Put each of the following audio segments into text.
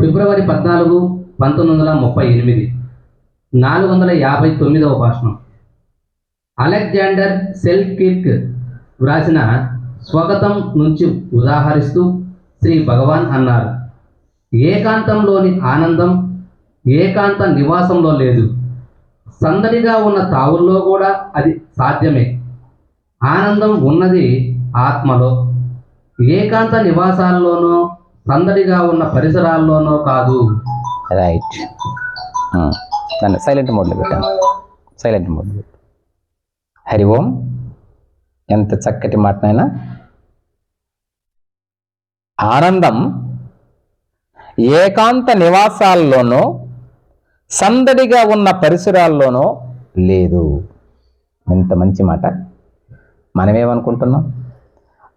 ఫిబ్రవరి పద్నాలుగు పంతొమ్మిది వందల ముప్పై ఎనిమిది. నాలుగు వందల యాభై తొమ్మిదవ భాషణం. అలెగ్జాండర్ సెల్ కిర్క్ వ్రాసిన స్వాగతం నుంచి ఉదాహరిస్తూ శ్రీ భగవాన్ అన్నారు ఏకాంతంలోని ఆనందం ఏకాంత నివాసంలో లేదు. సందడిగా ఉన్న తావుల్లో కూడా అది సాధ్యమే. ఆనందం ఉన్నది ఆత్మలో. ఏకాంత నివాసాల్లోనూ సందడిగా ఉన్న పరిసరాల్లోనో కాదు. రైట్ దాన్ని సైలెంట్ మోడ్లో పెట్టాను సైలెంట్ మోడ్లో హరి ఓం. ఎంత చక్కటి మాటనైనా ఆనందం ఏకాంత నివాసాల్లోనో సందడిగా ఉన్న పరిసరాల్లోనో లేదు. ఎంత మంచి మాట. మనమేమనుకుంటున్నాం?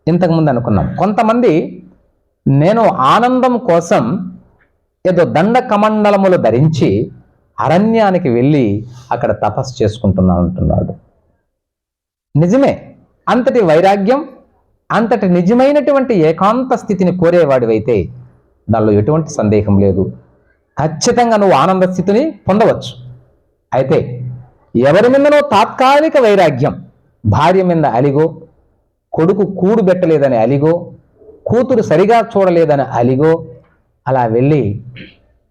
ఇంతకుముందు అనుకున్నాం. కొంతమంది నేను ఆనందం కోసం ఏదో దండ కమండలములు ధరించి అరణ్యానికి వెళ్ళి అక్కడ తపస్సు చేసుకుంటున్నాను అంటున్నాడు. నిజమే అంతటి వైరాగ్యం అంతటి నిజమైనటువంటి ఏకాంత స్థితిని కోరేవాడివైతే దానిలో ఎటువంటి సందేహం లేదు. ఖచ్చితంగా నువ్వు ఆనంద స్థితిని పొందవచ్చు. అయితే ఎవరి మీదనో తాత్కాలిక వైరాగ్యం భార్య మీద అలిగో కొడుకు కూడు పెట్టలేదని అలిగో కూతురు సరిగా చూడలేదని అలిగో అలా వెళ్ళి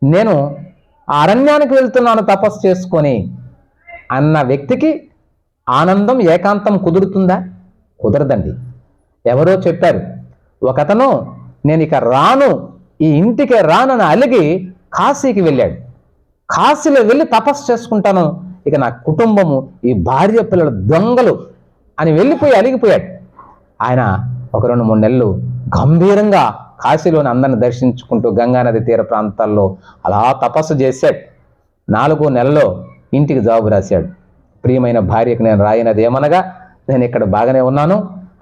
నేను ఆ అరణ్యానికి వెళ్తున్నాను తపస్సు చేసుకొని. అన్న వ్యక్తికి ఆనందం ఏకాంతం కుదురుతుందా? కుదరదండి. ఎవరో చెప్పారు ఒకతను నేను ఇక రాను ఈ ఇంటికి రానని అలిగి కాశీకి వెళ్ళాడు. కాశీలో వెళ్ళి తపస్సు చేసుకుంటాను. ఇక నా కుటుంబము ఈ భార్య పిల్లల దొంగలు అని వెళ్ళిపోయి అలిగిపోయాడు. ఆయన ఒక రెండు మూడు నెలలు గంభీరంగా కాశీలోని అందరిని దర్శించుకుంటూ గంగానది తీర ప్రాంతాల్లో అలా తపస్సు చేశాడు. నాలుగో నెలలో ఇంటికి జాబు రాశాడు. ప్రియమైన భార్యకు నేను రాయినది ఏమనగా నేను ఇక్కడ బాగానే ఉన్నాను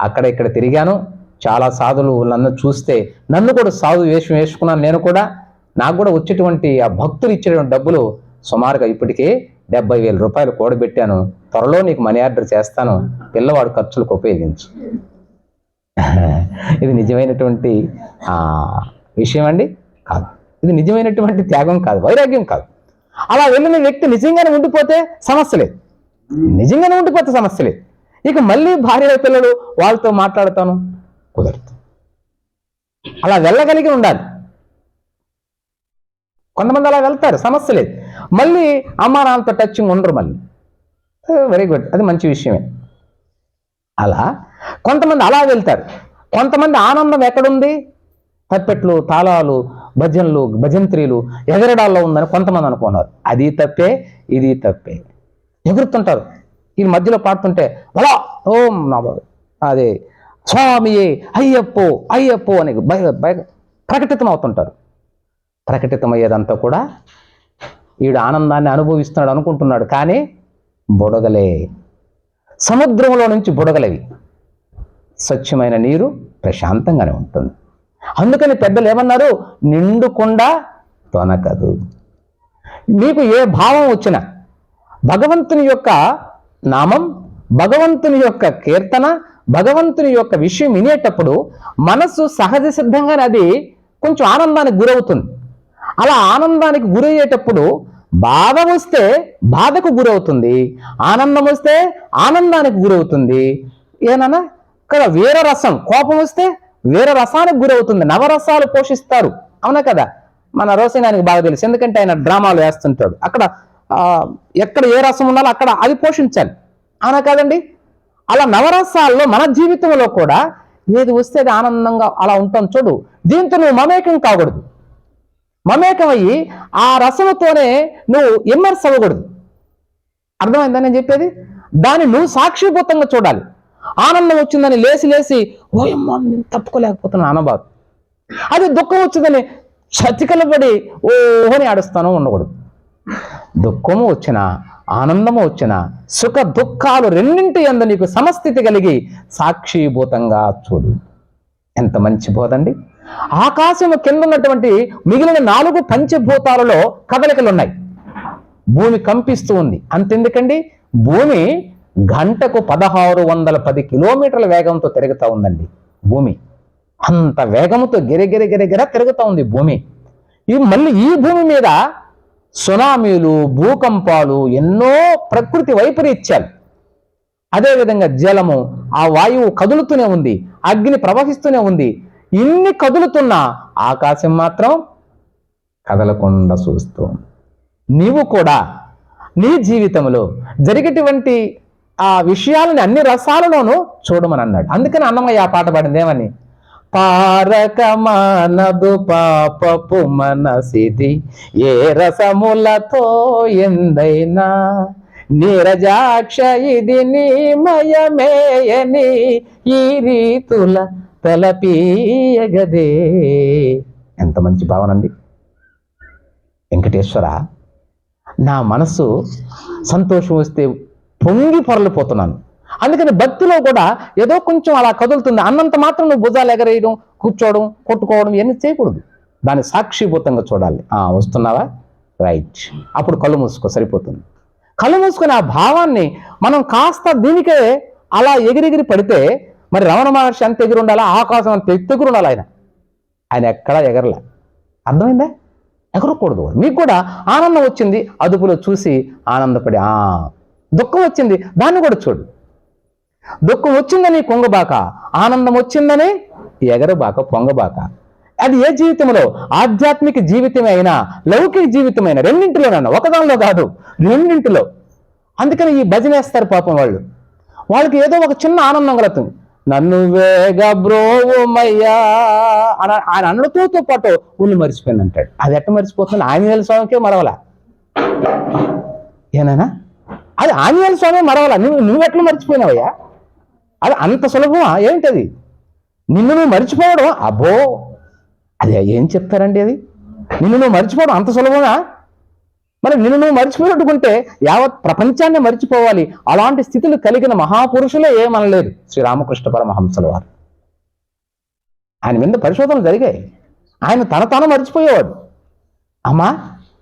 అక్కడ ఇక్కడ తిరిగాను. చాలా సాధులు నన్ను చూస్తే నన్ను కూడా సాధు వేషం వేసుకున్నాను నేను కూడా. నాకు కూడా వచ్చేటువంటి ఆ భక్తులు ఇచ్చేటువంటి డబ్బులు సుమారుగా ఇప్పటికే డెబ్బై వేల రూపాయలు కూడబెట్టాను. త్వరలో నీకు మనీ ఆర్డర్ చేస్తాను. పిల్లవాడు ఖర్చులకు ఉపయోగించు. ఇది నిజమైనటువంటి ఆ, విషయం అండి కాదు. ఇది నిజమైనటువంటి త్యాగం కాదు వైరాగ్యం కాదు. అలా వెళ్ళిన వ్యక్తి నిజంగానే ఉండిపోతే సమస్య లేదు. నిజంగానే ఉండిపోతే సమస్య లేదు. ఇక మళ్ళీ భార్య పిల్లలు వాళ్ళతో మాట్లాడతాను కుదరదు. అలా వెళ్ళగలిగి ఉండాలి. కొంతమంది అలా వెళ్తారు సమస్య లేదు. మళ్ళీ అమ్మా నాన్నతో టచింగ్ ఉండరు మళ్ళీ. వెరీ గుడ్ అది మంచి విషయమే. అలా కొంతమంది అలా వెళ్తారు. కొంతమంది ఆనందం ఎక్కడుంది? తప్పెట్లు తాళాలు భజనలు భజంత్రీలు ఎగరడాల్లో ఉందని కొంతమంది అనుకున్నారు. అది తప్పే ఇది తప్పే. ఎగురుతుంటారు. ఈ మధ్యలో పాడుతుంటే వలా ఓం నా అదే స్వామియే అయ్యప్పో అయ్యప్పో అని భయ భయ ప్రకటితం అవుతుంటారు ప్రకటితమయ్యేదంతా కూడా వీడు ఆనందాన్ని అనుభవిస్తున్నాడు అనుకుంటున్నాడు కానీ బుడగలే. సముద్రంలో నుంచి బుడగలవి. స్వచ్ఛమైన నీరు ప్రశాంతంగానే ఉంటుంది. అందుకని పెద్దలు ఏమన్నారు? నిండుకుండా తొనకదు. మీకు ఏ భావం వచ్చినా భగవంతుని యొక్క నామం భగవంతుని యొక్క కీర్తన భగవంతుని యొక్క విషయం వినేటప్పుడు మనస్సు సహజ సిద్ధంగానే అది కొంచెం ఆనందానికి గురవుతుంది. అలా ఆనందానికి గురయ్యేటప్పుడు బాధ వస్తే బాధకు గురవుతుంది. ఆనందం వస్తే ఆనందానికి గురవుతుంది. ఏనన్నా కదా వేరే రసం కోపం వస్తే వేరే రసానికి గురవుతుంది. నవరసాలు పోషిస్తారు. అవునా కదా? మన రోసనానికి బాగా తెలుసు. ఎందుకంటే ఆయన డ్రామాలు వేస్తుంటాడు. అక్కడ ఎక్కడ ఏ రసం ఉండాలో అక్కడ అది పోషించాలి. అవునా కాదండి? అలా నవరసాల్లో మన జీవితంలో కూడా ఏది వస్తే అది ఆనందంగా అలా ఉంటాం చూడు. దీంతో నువ్వు మమేకం కాకూడదు. మమేకమయ్యి ఆ రసముతోనే నువ్వు ఇమ్మర్స్ అవ్వకూడదు. అర్థమైందని నేను చెప్పేది? దాన్ని నువ్వు సాక్షిభూతంగా చూడాలి. ఆనందం వచ్చిందని లేచి లేచి ఓయమ్మా నేను తప్పుకోలేకపోతున్నాను అనబాదు అది దుఃఖం వచ్చిందని చతికలబడి ఓహని ఆడుస్తాను ఉండకూడదు. దుఃఖము వచ్చినా ఆనందము వచ్చిన సుఖ దుఃఖాలు రెండింటి ఎందు నీకు సమస్థితి కలిగి సాక్షిభూతంగా చూడు. ఎంత మంచి బోధండి ఆకాశము కింద ఉన్నటువంటి మిగిలిన నాలుగు పంచభూతాలలో కదలికలు ఉన్నాయి భూమి కంపిస్తూ ఉంది. అంతెందుకండి? భూమి గంటకు పదహారు వందల పది కిలోమీటర్ల వేగంతో తిరుగుతూ ఉందండి భూమి. అంత వేగంతో గిరగిరగిరగిర తిరుగుతూ ఉంది భూమి. ఈ మళ్ళీ ఈ భూమి మీద సునామీలు భూకంపాలు ఎన్నో ప్రకృతి వైపరీత్యాలు. అదేవిధంగా జలము ఆ వాయువు కదులుతూనే ఉంది అగ్ని ప్రవహిస్తూనే ఉంది. ఇన్ని కదులుతున్నా ఆకాశం మాత్రం కదలకుండా చూస్తూ నీవు కూడా నీ జీవితంలో జరిగేటువంటి ఆ విషయాలని అన్ని రసాలలోనూ చూడమని అన్నాడు. అందుకని అన్నమయ్య ఆ పాట పాడింది. ఏమని? పారకమానదు పాపపు మనసిది ఏ రసములతో ఎందైనా? నీరజాక్ష ఇది నీమయమేయని ఈ రీతుల తలపీయగదే. ఎంత మంచి భావన అండి. వెంకటేశ్వర నా మనసు సంతోషం వస్తే పొంగి పొరలిపోతున్నాను. అందుకని భక్తిలో కూడా ఏదో కొంచెం అలా కదులుతుంది. అన్నంత మాత్రం నువ్వు భుజాలు ఎగరేయడం కూర్చోవడం కొట్టుకోవడం ఇవన్నీ చేయకూడదు. దాన్ని సాక్షిభూతంగా చూడాలి. ఆ వస్తున్నావా? రైట్. అప్పుడు కళ్ళు మూసుకో సరిపోతుంది. కళ్ళు మూసుకుని ఆ భావాన్ని మనం కాస్త దీనికే అలా ఎగిరెగిరి పడితే మరి రమణ మహర్షి అంత ఎగిరి ఉండాలా ఆకాశం అంత ఎత్తు ఉండాలి ఆయన? ఆయన ఎక్కడా ఎగరలే? అర్థమైందా? ఎగరకూడదు మీకు కూడా ఆనందం వచ్చింది. అదుపులో చూసి ఆనందపడి ఆ దుఃఖం వచ్చింది దాన్ని కూడా చూడు. దుఃఖం వచ్చిందని కొంగబాక ఆనందం వచ్చిందని ఎగరబాక పొంగబాక. అది ఏ జీవితంలో? ఆధ్యాత్మిక జీవితమే అయినా లౌకిక జీవితమైన రెండింటిలోనైనా ఒకదానిలో కాదు రెండింటిలో. అందుకని ఈ భజన వేస్తారు పాపం వాళ్ళు. వాళ్ళకి ఏదో ఒక చిన్న ఆనందం కలుగుతుంది. నన్ను వేగ బ్రోవమయ్యా అని ఆయన అన్నతోతో పాటు ఉన్ని మర్చిపోయింది అంటాడు అది ఎట్ట మర్చిపోతుంది ఆంజనేయ స్వామికే మరవలా. ఏనానా అది ఆంజనేయ స్వామి మరవాలా. నువ్వు నువ్వు ఎట్లా మర్చిపోయినావయ్యా? అది అంత సులభమా? ఏంటది? నిన్ను నువ్వు మర్చిపోవడం? అబ్బో! అది ఏం చెప్తారండి అది? నిన్ను నువ్వు మర్చిపోవడం అంత సులభమా? మరి నిన్ను నువ్వు మర్చిపోయినట్టుకుంటే యావత్ ప్రపంచాన్ని మర్చిపోవాలి. అలాంటి స్థితులు కలిగిన మహాపురుషులే ఏమనలేదు శ్రీరామకృష్ణ పరమహంసల వారు. ఆయన మీద పరిశోధనలు జరిగాయి. ఆయన తన తాను మర్చిపోయేవాడు. అమ్మా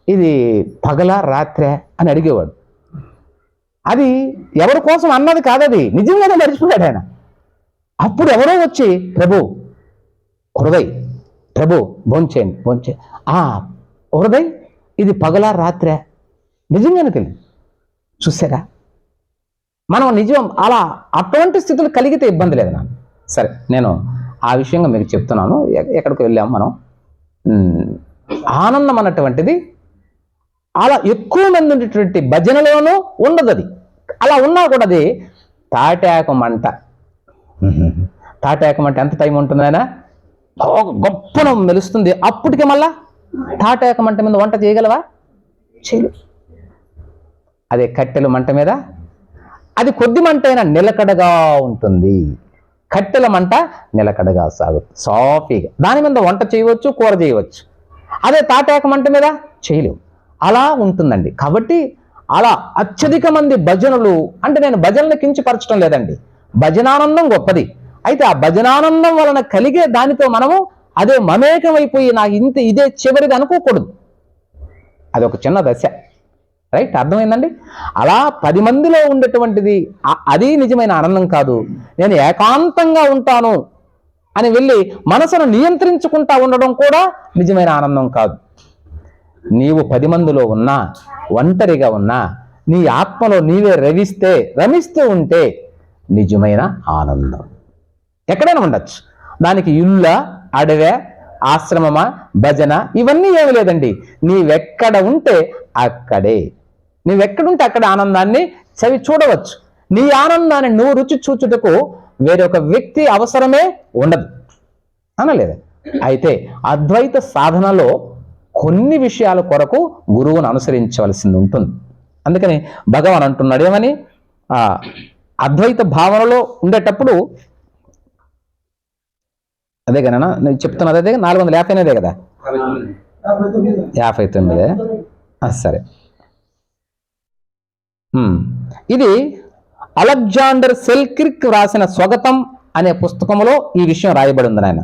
ఇది పగల రాత్రే అని అడిగేవాడు. అది ఎవరి కోసం అన్నది కాదది. నిజంగానే మర్చిపోయాడు ఆయన. అప్పుడు ఎవరో వచ్చి ప్రభు హృదయ్ ప్రభు భోంచేయండి భోంచే ఆ హృదయ్ ఇది పగలా రాత్రే. నిజంగానే తెలియదు. చూసారా మనం నిజం అలా అటువంటి స్థితులు కలిగితే ఇబ్బంది లేదు నాకు. సరే నేను ఆ విషయంగా మీకు చెప్తున్నాను. ఎ- ఎక్కడికి వెళ్ళాము మనం? ఆనందం అన్నటువంటిది అలా ఎక్కువ మంది ఉండేటువంటి భజనలోనూ ఉండదు అది అలా ఉన్నా కూడా అది తాటాకు మంట. తాటాకు మంట ఎంత టైం ఉంటుందైనా ఒక గొప్పన మెలుస్తుంది. అప్పటికి మళ్ళా తాటాకు మంట మీద వంట చేయగలవా? చేయలేవు అదే కట్టెల మంట మీద? అది కొద్ది మంట అయినా నిలకడగా ఉంటుంది. కట్టెల మంట నిలకడగా సాగుతుంది సాఫీగా. దాని మీద వంట చేయవచ్చు కూర చేయవచ్చు. అదే తాటాక మంట మీద? చేయలేవు అలా ఉంటుందండి. కాబట్టి అలా అత్యధిక మంది భజనలు అంటే నేను భజనలు కించిపరచడం లేదండి. భజనానందం గొప్పది. అయితే ఆ భజనానందం వలన కలిగే దానితో మనము అదే మమేకమైపోయి నాకు ఇంత ఇదే చివరిది అనుకోకూడదు. అది ఒక చిన్న దశ. రైట్? అర్థమైందండి? అలా పది మందిలో ఉండేటువంటిది అది నిజమైన ఆనందం కాదు. నేను ఏకాంతంగా ఉంటాను అని వెళ్ళి మనసును నియంత్రించుకుంటా ఉండడం కూడా నిజమైన ఆనందం కాదు. నీవు పది మందిలో ఉన్నా ఒంటరిగా ఉన్నా నీ ఆత్మలో నీవే రవిస్తే రమిస్తూ ఉంటే నిజమైన ఆనందం. ఎక్కడైనా ఉండొచ్చు. దానికి ఇళ్ళ అడవే ఆశ్రమమా భజన ఇవన్నీ ఏమి లేదండి. నీవెక్కడ ఉంటే అక్కడే. నీవెక్కడుంటే అక్కడ ఆనందాన్ని చవి చూడవచ్చు. నీ ఆనందాన్ని నువ్వు రుచి చూచుటకు వేరొక వ్యక్తి అవసరమే ఉండదు. అనలేదు? అయితే అద్వైత సాధనలో కొన్ని విషయాల కొరకు గురువును అనుసరించవలసింది ఉంటుంది. అందుకని భగవాన్ అంటున్నాడు ఏమని? ఆ అద్వైత భావనలో ఉండేటప్పుడు అదే కదా నేను చెప్తున్నది అదే నాలుగు వందల యాభై అనేదే కదా? యాభై తొమ్మిదే. సరే. ఇది అలెగ్జాండర్ సెల్క్రిక్ రాసిన స్వగతం అనే పుస్తకంలో ఈ విషయం రాయబడి ఉంది ఆయన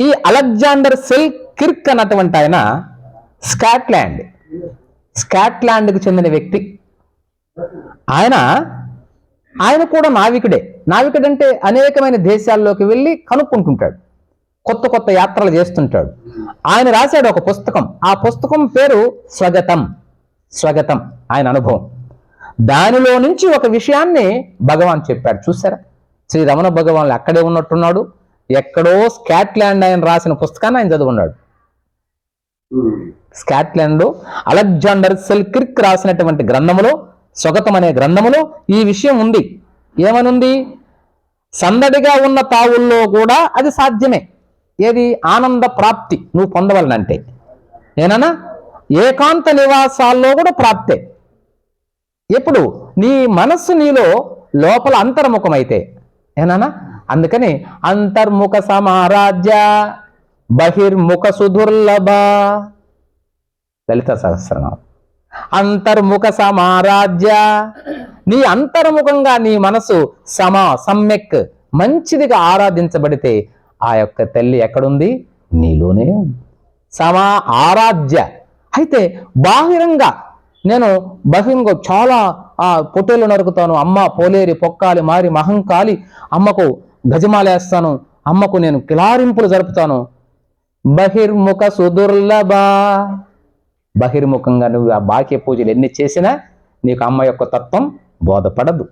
ఈ అలెగ్జాండర్ సెల్క్ కిర్క్ అన్నటువంటి ఆయన స్కాట్లాండ్. స్కాట్లాండ్కి చెందిన వ్యక్తి. ఆయన ఆయన కూడా నావికుడే. నావికుడంటే అనేకమైన దేశాల్లోకి వెళ్ళి కనుక్కుంటుంటాడు. కొత్త కొత్త యాత్రలు చేస్తుంటాడు. ఆయన రాశాడు ఒక పుస్తకం. ఆ పుస్తకం పేరు స్వగతం. స్వగతం. ఆయన అనుభవం. దానిలో నుంచి ఒక విషయాన్ని భగవాన్ చెప్పాడు. చూసారా శ్రీ రమణ భగవాన్లు అక్కడే ఉన్నట్టున్నాడు. ఎక్కడో స్కాట్లాండ్ ఆయన రాసిన పుస్తకాన్ని ఆయన చదువున్నాడు స్కాట్లాండ్లో అలెగ్జాండర్ సెల్కిర్క్ రాసినటువంటి గ్రంథములో స్వగతం అనే గ్రంథములో ఈ విషయం ఉంది. ఏమనుంది? సందడిగా ఉన్న తావుల్లో కూడా అది సాధ్యమే. ఏది? ఆనంద ప్రాప్తి. నువ్వు పొందవలనంటే. ఏనన్నా ఏకాంత నివాసాల్లో కూడా ప్రాప్తే. ఎప్పుడు? నీ మనస్సు నీలో లోపల అంతర్ముఖమైతే. ఏనా అందుకని అంతర్ముఖ సమారాజ్య బహిర్ముఖ సుదుర్లభ లలిత సహస్రనామం. అంతర్ముఖ సమారాజ్య. నీ అంతర్ముఖంగా నీ మనసు సమా సమ్యక్ మంచిదిగా ఆరాధించబడితే ఆ యొక్క తల్లి ఎక్కడుంది? నీలోనే సమా ఆరాధ్య. అయితే బాహిరంగా నేను బహిరంగ చాలా ఆ పొట్టేలు నరుకుతాను. అమ్మ పోలేరి పొక్కాలి మారి మహంకాలి అమ్మకు గజమాలేస్తాను అమ్మకు నేను కిలారింపులు జరుపుతాను. బహిర్ముఖ సుదుర్లభ. బహిర్ముఖంగా నువ్వు ఆ బాక్య పూజలు ఎన్ని చేసినా నీకు అమ్మ యొక్క తత్వం బోధపడదు.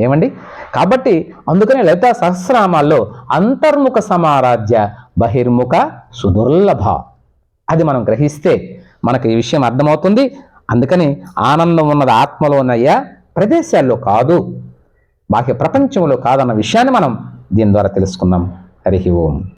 ఏమండి? కాబట్టి అందుకనే లలితా సహస్రామాల్లో అంతర్ముఖ సమారాధ్య బహిర్ముఖ సుదుర్లభ. అది మనం గ్రహిస్తే మనకు ఈ విషయం అర్థమవుతుంది. అందుకని ఆనందం ఉన్నది ఆత్మలో ఉన్నయ్యా ప్రదేశాల్లో కాదు బాహ్య ప్రపంచంలో కాదన్న విషయాన్ని మనం దీని ద్వారా తెలుసుకుందాం. హరి ఓం.